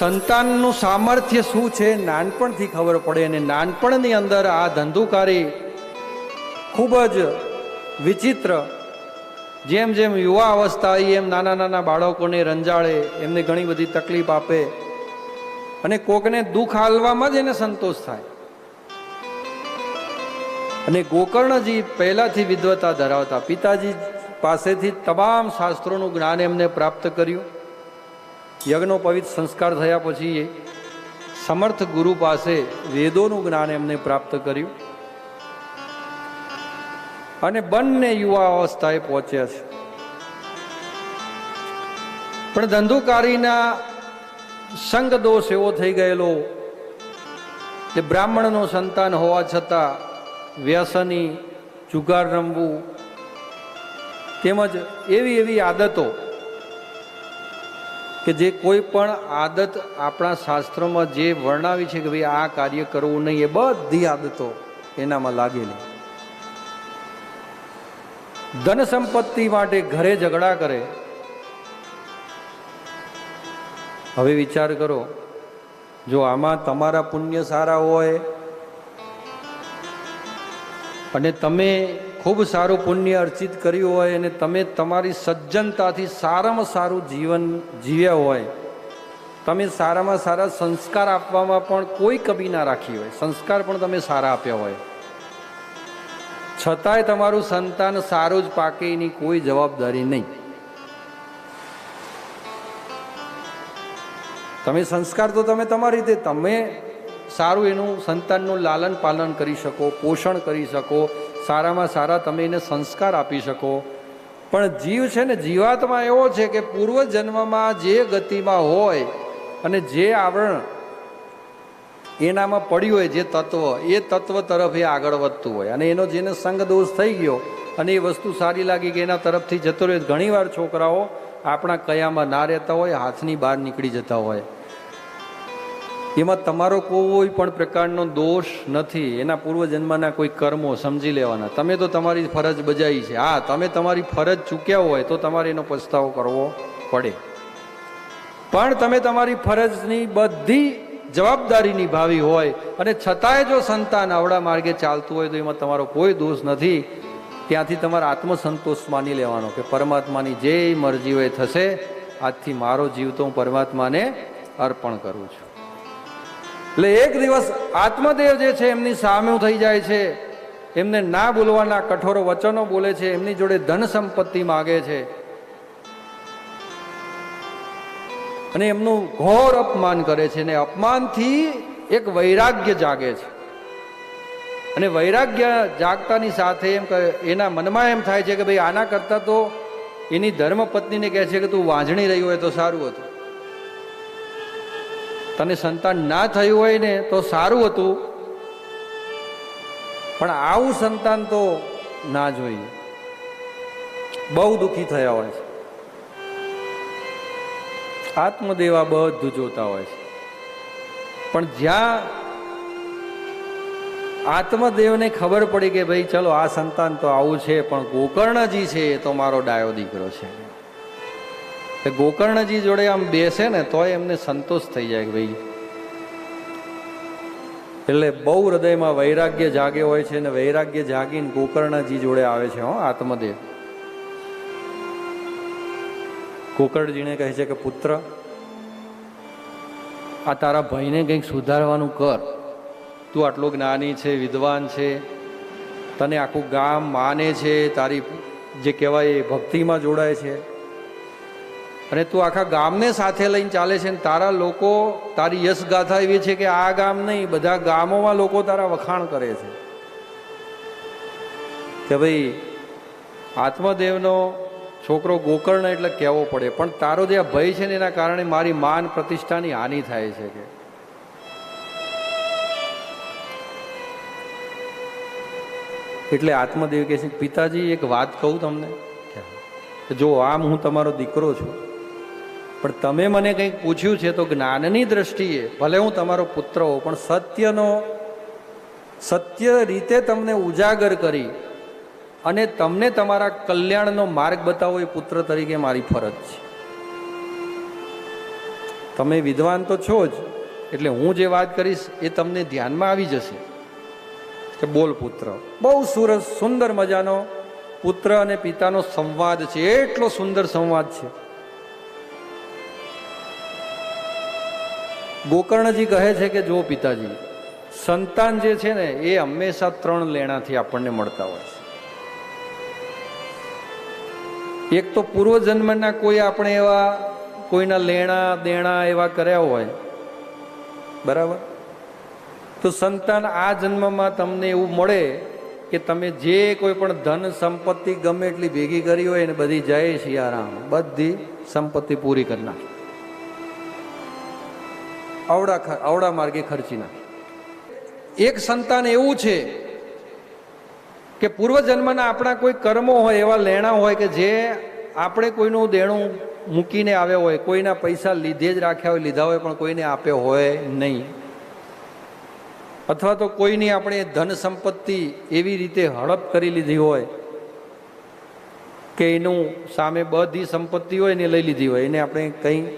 સંતાનનું સામર્થ્ય શું છે નાનપણથી ખબર પડે અને નાનપણની અંદર આ ધંધુકારી ખૂબ જ વિચિત્ર. જેમ જેમ યુવા અવસ્થા આવી, એમ નાના નાના બાળકોને રંજાડે, એમને ઘણી બધી તકલીફ આપે અને કોકને દુઃખ હાલવામાં જ એને સંતોષ થાય. અને ગોકર્ણજી પહેલાથી વિદ્વતા ધરાવતા. પિતાજી પાસેથી તમામ શાસ્ત્રોનું જ્ઞાન એમને પ્રાપ્ત કર્યું. યજ્ઞો પવિત્ર સંસ્કાર થયા પછી એ સમર્થ ગુરુ પાસે વેદોનું જ્ઞાન એમને પ્રાપ્ત કર્યું. અને બંને યુવા અવસ્થાએ પહોંચ્યા છે. પણ ધંધુકારીના સંગ દોષ એવો થઈ ગયેલો કે બ્રાહ્મણનો સંતાન હોવા છતાં વ્યસની, જુગાર રમવું તેમજ એવી એવી આદતો કે જે કોઈ પણ આદત આપણા શાસ્ત્રોમાં જે વર્ણવી છે કે ભાઈ આ કાર્ય કરવું નહીં, એ બધી આદતો એનામાં લાગેલી. ધન સંપત્તિ માટે ઘરે ઝઘડા કરે. હવે વિચાર કરો, જો આમાં તમારા પુણ્ય સારા હોય અને તમે ખૂબ સારું પુણ્ય અર્ચિત કર્યું હોય અને તમે તમારી સજ્જનતાથી સારામાં સારું જીવન જીવ્યા હોય, તમે સારામાં સારા સંસ્કાર આપવામાં પણ કોઈ કમી ના રાખી હોય, સંસ્કાર પણ તમે સારા આપ્યા હોય. છતાંય તમારું સંતાન સારું જ પાકે એની કોઈ જવાબદારી નહીં. તમે સંસ્કાર તો તમે તમારી રીતે, તમે સારું એનું સંતાનનું લાલન પાલન કરી શકો, પોષણ કરી શકો સારામાં સારા તમે એને સંસ્કાર આપી શકો. પણ જીવ છે ને, જીવાત્મા એવો છે કે પૂર્વ જન્મમાં જે ગતિમાં હોય અને જે આવરણ એનામાં પડ્યું હોય, જે તત્વ, એ તત્વ તરફ એ આગળ વધતું હોય. અને એનો જેને સંગ દોષ થઈ ગયો અને એ વસ્તુ સારી લાગી કે એના તરફથી જતો રહ્યો, ઘણીવાર છોકરાઓ આપણા કયામાં ના રહેતા હોય, હાથની બહાર નીકળી જતા હોય. એમાં તમારો કોઈ પણ પ્રકારનો દોષ નથી. એના પૂર્વજન્મના કોઈ કર્મો સમજી લેવાના. તમે તો તમારી ફરજ બજાવી છે. હા, તમે તમારી ફરજ ચૂક્યા હોય તો તમારે એનો પસ્તાવો કરવો પડે. પણ તમે તમારી ફરજની બધી જવાબદારી નિભાવી હોય અને છતાંય જો સંતાન આવડા માર્ગે ચાલતું હોય તો એમાં તમારો કોઈ દોષ નથી. ત્યાંથી તમારા આત્મસંતોષ માની લેવાનો કે પરમાત્માની જે મરજી હોય થશે. આજથી મારો જીવ તો હું પરમાત્માને અર્પણ કરું છું. એટલે એક દિવસ આત્મદેવ જે છે એમની સામે થઈ જાય છે. એમને ના બોલવાના કઠોર વચનો બોલે છે. એમની જોડે ધન સંપત્તિ માગે છે. અને એમનું ઘોર અપમાન કરે છે ને અપમાનથી એક વૈરાગ્ય જાગે છે. અને વૈરાગ્ય જાગતાની સાથે એમ એના મનમાં એમ થાય છે કે ભાઈ આના કરતાં તો એની ધર્મપત્નીને કહે છે કે તું વાંઝણી રહી હોય તો સારું હતું. તને સંતાન ના થયું હોય ને તો સારું હતું. પણ આવું સંતાન તો ના જોઈએ. બહુ દુઃખી થયા હોય છે. આત્મદેવા બધું જોતા હોય છે. પણ જ્યાં આત્મદેવને ખબર પડી કે ભાઈ, ચલો, આ સંતાન તો આવું છે, પણ ગોકર્ણજી છે, એ તો મારો ડાયો દીકરો છે. તે ગોકર્ણજી જોડે આમ બેસે ને તોય એમને સંતોષ થઈ જાય કે ભાઈ, એટલે બહુ હૃદયમાં વૈરાગ્ય જાગે હોય છે ને વૈરાગ્ય જાગીને ગોકર્ણજી જોડે આવે છે, હો, આત્મદેવ. ગોકર્ણજીને કહે છે કે, પુત્ર, આ તારા ભાઈને કંઈક સુધારવાનું કર. તું આટલો જ્ઞાની છે, વિદ્વાન છે, તને આખું ગામ માને છે, તારી જે કહેવાય એ ભક્તિમાં જોડાય છે. અને તું આખા ગામને સાથે લઈને ચાલે છે ને તારા લોકો તારી યશ ગાથા એવી છે કે આ ગામ નહીં, બધા ગામોમાં લોકો તારા વખાણ કરે છે. કે ભાઈ, આત્મદેવનો છોકરો ગોકર્ણ એટલે કહેવો પડે, પણ તારો જે આ ભય છે ને એના કારણે મારી માન પ્રતિષ્ઠાની હાનિ થાય છે કે. એટલે આત્મદેવ કહે છે, પિતાજી, એક વાત કહું તમને. જો આમ હું તમારો દીકરો છું પણ તમે મને કંઈક પૂછ્યું છે તો જ્ઞાનની દ્રષ્ટિએ, ભલે હું તમારો પુત્ર હોઉં, પણ સત્યનો, સત્ય રીતે તમને ઉજાગર કરી અને તમને તમારા કલ્યાણનો માર્ગ બતાવો એ પુત્ર તરીકે મારી ફરજ છે. તમે વિદ્વાન તો છો જ, એટલે હું જે વાત કરીશ એ તમને ધ્યાનમાં આવી જશે. કે બોલ પુત્ર, બહુ સુરસ સુંદર મજાનો પુત્ર અને પિતાનો સંવાદ છે, એટલો સુંદર સંવાદ છે. ગોકર્ણજી કહે છે કે જો પિતાજી, સંતાન જે છે ને, એ હંમેશા ત્રણ લેણાથી આપણને મળતા હોય છે. એક તો પૂર્વજન્મના કોઈ આપણે એવા, કોઈના લેણા દેણા એવા કર્યા હોય, બરાબર? તો સંતાન આ જન્મમાં તમને એવું મળે કે તમે જે કોઈ પણ ધન સંપત્તિ ગમે એટલી ભેગી કરી હોય ને, બધી જય આરામ બધી સંપત્તિ પૂરી કરી નાખે. આવડા ખ- આવડા માર્ગે ખર્ચી નાખે એક સંતાન એવું છે કે પૂર્વજન્મના આપણા કોઈ કર્મો હોય, એવા લેણા હોય કે જે આપણે કોઈનું દેણું મૂકીને આવ્યા હોય, કોઈના પૈસા લીધે જ રાખ્યા હોય, લીધા હોય, પણ કોઈને આપ્યો હોય નહીં. અથવા તો કોઈની આપણે ધન સંપત્તિ એવી રીતે હડપ કરી લીધી હોય કે એનું સામે બધી સંપત્તિ હોય એને લઈ લીધી હોય, એને આપણે કંઈ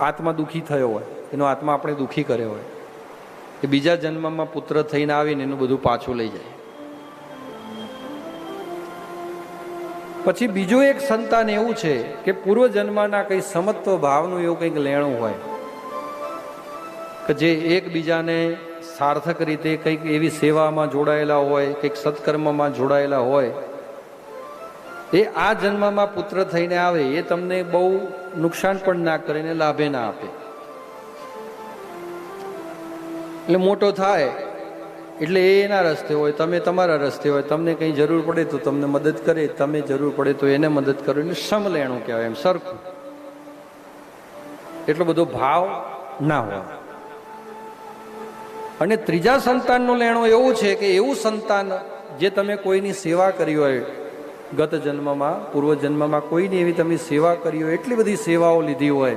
આત્મા દુઃખી થયો હોય, એનો આત્મા આપણે દુઃખી કર્યો હોય એ બીજા જન્મમાં પુત્ર થઈને આવીને એનું બધું પાછું લઈ જાય. પછી બીજું એક સંતાન એવું છે કે પૂર્વજન્મના કંઈ સમત્વ ભાવનું એવું કંઈક લેણું હોય, કે જે એકબીજાને સાર્થક રીતે કંઈક એવી સેવામાં જોડાયેલા હોય, કંઈક સત્કર્મમાં જોડાયેલા હોય એ આ જન્મમાં પુત્ર થઈને આવે, એ તમને બહુ નુકસાન પણ ના કરે ને લાભે ના આપે. એટલે મોટો થાય, એટલે એ એના રસ્તે હોય, તમે તમારા રસ્તે હોય, તમને કંઈ જરૂર પડે તો તમને મદદ કરે, તમે જરૂર પડે તો એને મદદ કરો એટલે સમલેણું કહેવાય એમ, સરખું. એટલો બધો ભાવ ના હોય. અને ત્રીજા સંતાનનું લેણું એવું છે કે એવું સંતાન જે તમે કોઈની સેવા કરી હોય ગત જન્મમાં, પૂર્વ જન્મમાં કોઈની એવી તમે સેવા કરી હોય, એટલી બધી સેવાઓ લીધી હોય,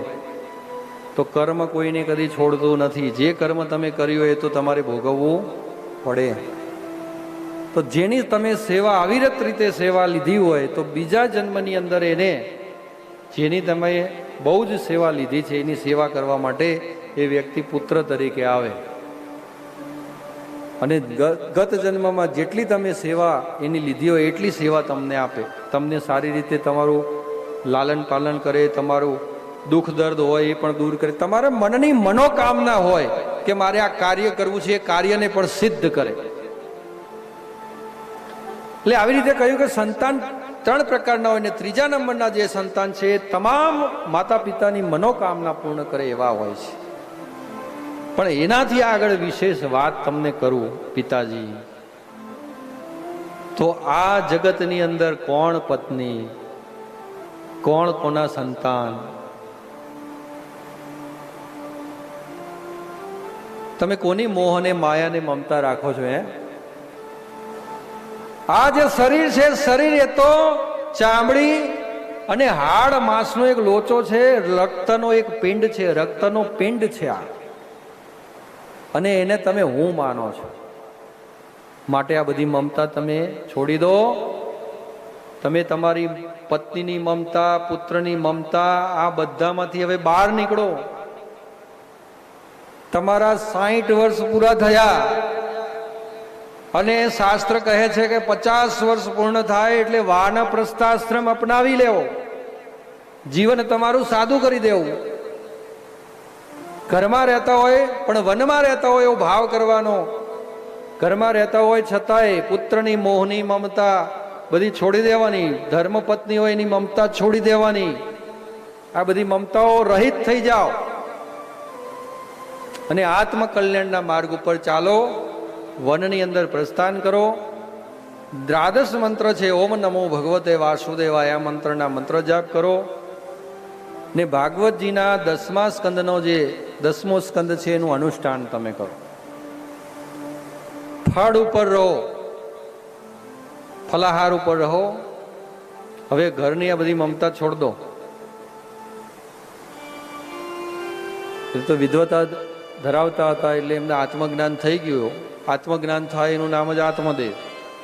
તો કર્મ કોઈને કદી છોડતું નથી. જે કર્મ તમે કર્યું હોય તો તમારે ભોગવવું પડે. તો જેની તમે સેવા અવિરત રીતે સેવા લીધી હોય, તો બીજા જન્મની અંદર એને, જેની તમે બહુ જ સેવા લીધી છે, એની સેવા કરવા માટે એ વ્યક્તિ પુત્ર તરીકે આવે. અને ગત જન્મમાં જેટલી તમે સેવા એની લીધી હોય એટલી સેવા તમને આપે. તમને સારી રીતે તમારું લાલન પાલન કરે, તમારું દુઃખ દર્દ હોય એ પણ દૂર કરે. તમારા મનની મનોકામના હોય કે મારે આ કાર્ય કરવું છે, એ કાર્યને પણ સિદ્ધ કરે. એટલે આવી રીતે કહ્યું કે સંતાન ત્રણ પ્રકારના હોય ને ત્રીજા નંબરના જે સંતાન છે એ તમામ માતા પિતાની મનોકામના પૂર્ણ કરે એવા હોય છે. પણ એનાથી આગળ વિશેષ વાત તમને કરું, પિતાજી. તો આ જગતની અંદર કોણ પત્ની? કોણ કોના સંતાન? તમે કોની મોહ અને માયાને મમતા રાખો છો એ આ જે શરીર છે, શરીર એ તો ચામડી અને હાડ માંસનો એક લોચો છે, રક્તનો એક પિંડ છે, રક્તનો પિંડ છે આ. અને એને તમે હું માનો છો? માટે આ બધી મમતા તમે છોડી દો. તમે તમારી પત્નીની મમતા, પુત્રની મમતા, આ બધામાંથી હવે બહાર નીકળો. તમારા સાહીઠ વર્ષ પૂરા થયા. અને શાસ્ત્ર કહે છે કે પચાસ વર્ષ પૂર્ણ થાય એટલે વાનપ્રસ્થાશ્રમ અપનાવી લેવો. જીવન તમારું સાદું કરી દેવું. ઘરમાં રહેતા હોય, પણ વનમાં રહેતા હોય એવો ભાવ કરવાનો. ઘરમાં રહેતા હોય છતાંય પુત્રની મોહની મમતા બધી છોડી દેવાની. ધર્મપત્ની હોય એની મમતા છોડી દેવાની. આ બધી મમતાઓ રહિત થઈ જાઓ. અને આત્મકલ્યાણના માર્ગ ઉપર ચાલો, વનની અંદર પ્રસ્થાન કરો. દ્રાદશ મંત્ર છે, ઓમ નમો ભગવતે વાસુદેવાય આ મંત્રના મંત્ર જાપ કરો. ને ભાગવતજીના દસમા સ્કંદનો જે દસમો સ્કંદ છે એનું અનુષ્ઠાન તમે કરો. ફળ ઉપર રહો. ફલાહાર ઉપર રહો. હવે ઘરની આ બધી મમતા છોડ દો. એ તો વિદ્વતા ધરાવતા હતા એટલે એમને આત્મજ્ઞાન થઈ ગયું. આત્મજ્ઞાન થાય એનું નામ જ આત્મદેવ.